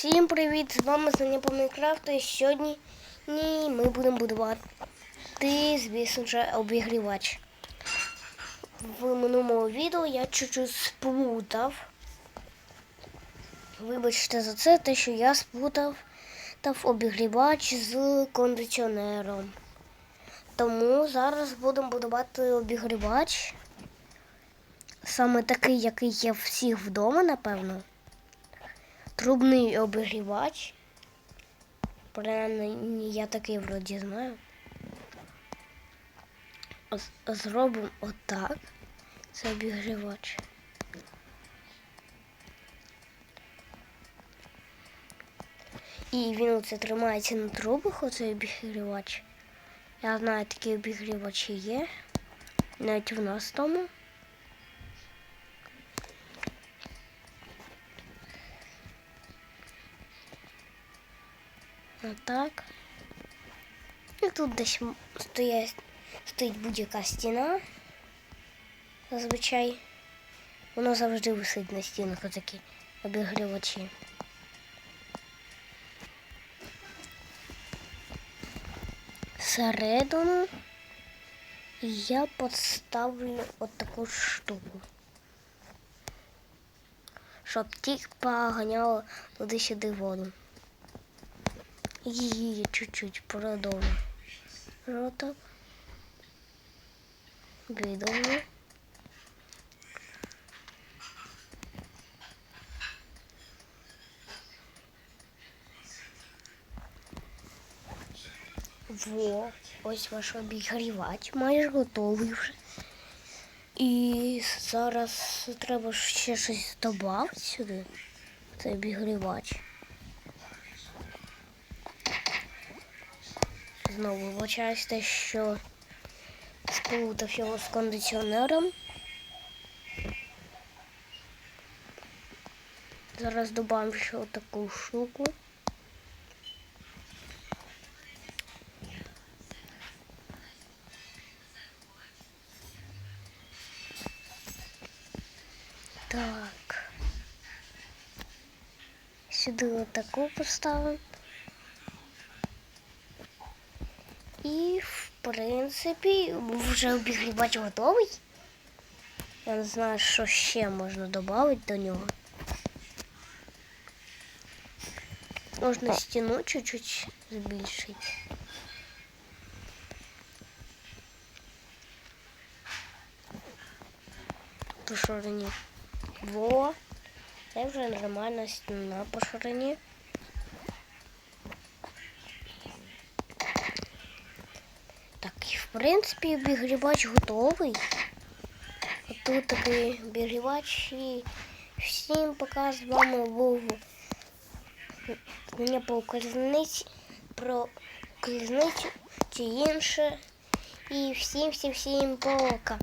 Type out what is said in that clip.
Всім привіт! З вами Саня по Майнкрафту і сьогодні ми будемо будувати, звісно ж, обігрівач. В минулому відео я чуть-чуть сплутав. Вибачте за це, те, що я сплутав та обігрівач з кондиціонером. Тому зараз будемо будувати обігрівач. Саме такий, який є всіх вдома, напевно трубний обігрівач. Принаймні, я такий вроді знаю. Зробимо отак. Це обігрівач. І він оце тримається на трубах, оцей обігрівач. Я знаю, такі обігрівачі є. Навіть в нас тому. Отак. І тут десь стоять, стоїть будь-яка стіна. Зазвичай воно завжди висить на стінах отакі обігрівачі. Всередину я поставлю от таку штуку. Щоб тільки поганяло туди-сюди воду. Її чуть-чуть продовжу. Роток. Видовлю. Во, ось ваш обігрівач майже готовий вже. І зараз треба ще щось додати сюди. Цей обігрівач. Знову те, що сплутав його з кондиціонером. Зараз добавим ще таку штуку. Так. Сюди отаку поставимо. І, в принципі, вже обігрівач готовий. Я не знаю, що ще можна додати до нього. Можна стіну чуть-чуть збільшити. По ширині. Во. Це вже нормальна стіна по ширині. В принципі обігрівач готовий. Тут такий обігрівач і всім пока з вами був мені по колізниці про колізницю чи інше. І всім всім всім пока.